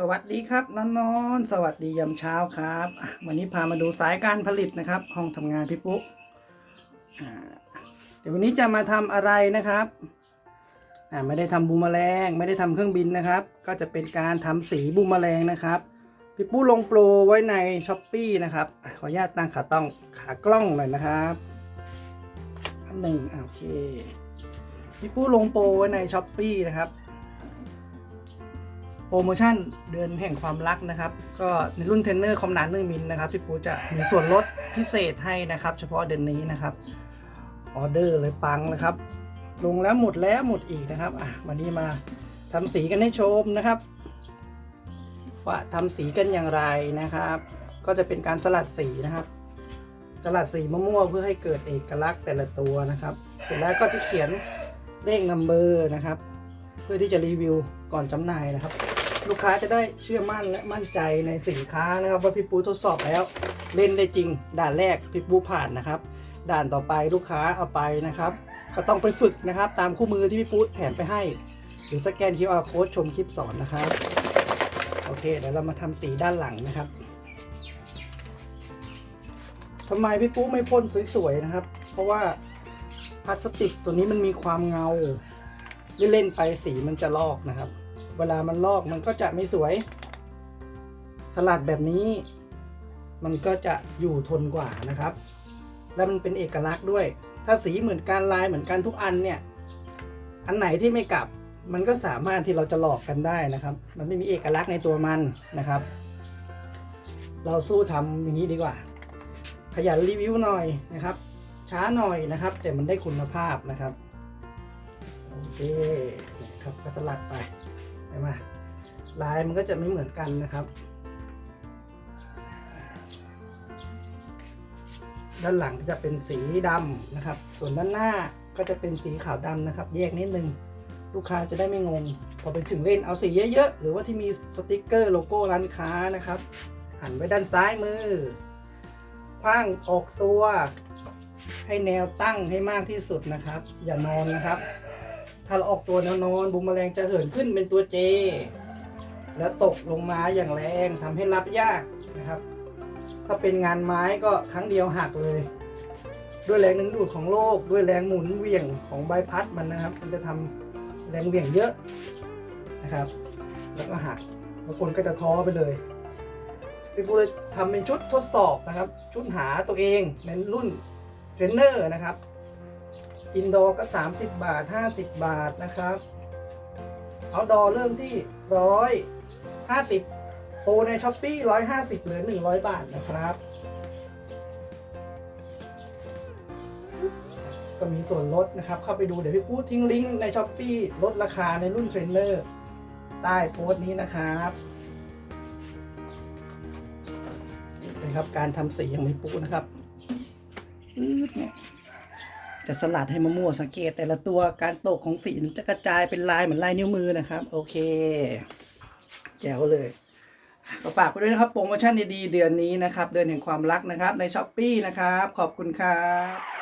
สวัสดีครับนอนนอนๆสวัสดียามเช้าครับ วันนี้พามาดูสายการผลิตนะครับ ห้องทำงานพี่ปุ๊อ่าเดี๋ยววันนี้จะมาทำอะไรนะครับไม่ได้ทำบูมแมลงไม่ได้ทำเครื่องบินนะครับ ก็จะเป็นการทำสีบูมแมลงนะครับพี่ปุ๊ลงโปรไว้ในช้อปปีนะครับขออนุญาตตั้งขาต้องขากล้องหน่อยนะครับอันหนึ่งโอเคพี่ปุ๊ลงโปรไว้ในช้อปปีนะครับ โปรโมชั่นเดือนแห่งความรักนะครับ ก็ในรุ่นเทรนเนอร์คอมนานเนอร์มินนะครับพี่ปูจะมีส่วนลดพิเศษให้นะครับ เฉพาะเดือนนี้นะครับออเดอร์เลยปังนะครับ ลงแล้วหมดแล้วหมดอีกนะครับอะวันนี้มาทำสีกันให้ชมนะครับ ว่าทำสีกันอย่างไรนะครับ ก็จะเป็นการสลัดสีนะครับ สลัดสีมะม่วงเพื่อให้เกิดเอกลักษณ์แต่ละตัวนะครับ เสร็จแล้วก็จะเขียนเลขนัมเบอร์นะครับ เพื่อที่จะรีวิวก่อนจำหน่ายนะครับ ลูกค้าจะได้เชื่อมั่นและมั่นใจในสินค้านะครับ ว่าพี่ปูทดสอบแล้วเล่นได้จริง ด่านแรกพี่ปูผ่านนะครับ ด่านต่อไปลูกค้าเอาไปนะครับ ก็ต้องไปฝึกนะครับ ตามคู่มือที่พี่ปูแถมไปให้ หรือสแกน QR code ชมคลิปสอนนะครับ โอเคเดี๋ยวเรามาทำสีด้านหลังนะครับทำไมพี่ปูไม่พ่นสวยๆนะครับ เพราะว่าพลาสติกตัวนี้มันมีความเงาเล่นๆไปสีมันจะลอกนะครับ เวลามันลอกมันก็จะไม่สวย สลัดแบบนี้ มันก็จะอยู่ทนกว่านะครับ และมันเป็นเอกลักษณ์ด้วย ถ้าสีเหมือนกันลายเหมือนกันทุกอันเนี่ยอันไหนที่ไม่กลับมันก็สามารถที่เราจะหลอกกันได้นะครับ มันไม่มีเอกลักษณ์ในตัวมันนะครับ เราสู้ทำอย่างนี้ดีกว่า ขยันรีวิวหน่อยนะครับ ช้าหน่อยนะครับ แต่มันได้คุณภาพนะครับ โอเคครับก็สลัดไป ไหมลายมันก็จะไม่เหมือนกันนะครับ ด้านหลังก็จะเป็นสีดำนะครับ ส่วนด้านหน้าก็จะเป็นสีขาวดำนะครับ แยกนิดนึงลูกค้าจะได้ไม่งง พอไปถึงเล่นเอาสีเยอะๆ หรือว่าที่มีสติกเกอร์โลโก้ร้านค้านะครับ หันไว้ด้านซ้ายมือคว้างออกตัวให้แนวตั้งให้มากที่สุดนะครับ อย่านอนนะครับ ถ้าเราออกตัวแนวนอนบุมแมลงจะเหินขึ้นเป็นตัวเจ แล้วตกลงมาอย่างแรงทำให้รับยากนะครับ ถ้าเป็นงานไม้ก็ครั้งเดียวหักเลย ด้วยแรงดึงดูดของโลก ด้วยแรงหมุนเวี่ยงของใบพัดมันนะครับ มันจะทำแรงเวี่ยงเยอะนะครับ แล้วก็หักบางคนก็จะท้อไปเลยพี่ปูเลยทำเป็นชุดทดสอบนะครับ ชุดหาตัวเองในรุ่นเทรนเนอร์นะครับ อินดอร์ก็ 30 บาท 50 บาทนะครับเอาดอเริ่มที่150โปรในช้อปปี้150เหลือ100บาทนะครับ ก็มีส่วนลดนะครับ เข้าไปดูเดี๋ยวพี่พูดทิ้งลิงก์ในช้อปปี้ลดราคาในรุ่นเทรนเนอร์ใต้โพสต์นี้นะครับนี่นะครับการทำสีของพี่ปูนะครับอืดเนี่ย จะสลัดให้มะม่วงสังเกต แต่ละตัวการตกของสีจะกระจายเป็นลายเหมือนลายนิ้วมือนะครับ โอเคแจ๋วเลยก็ฝากไปด้วยนะครับโปรโมชั่นดีๆเดือนนี้นะครับ เดือนแห่งความรักนะครับ ในช้อปปีนะครับ ขอบคุณครับ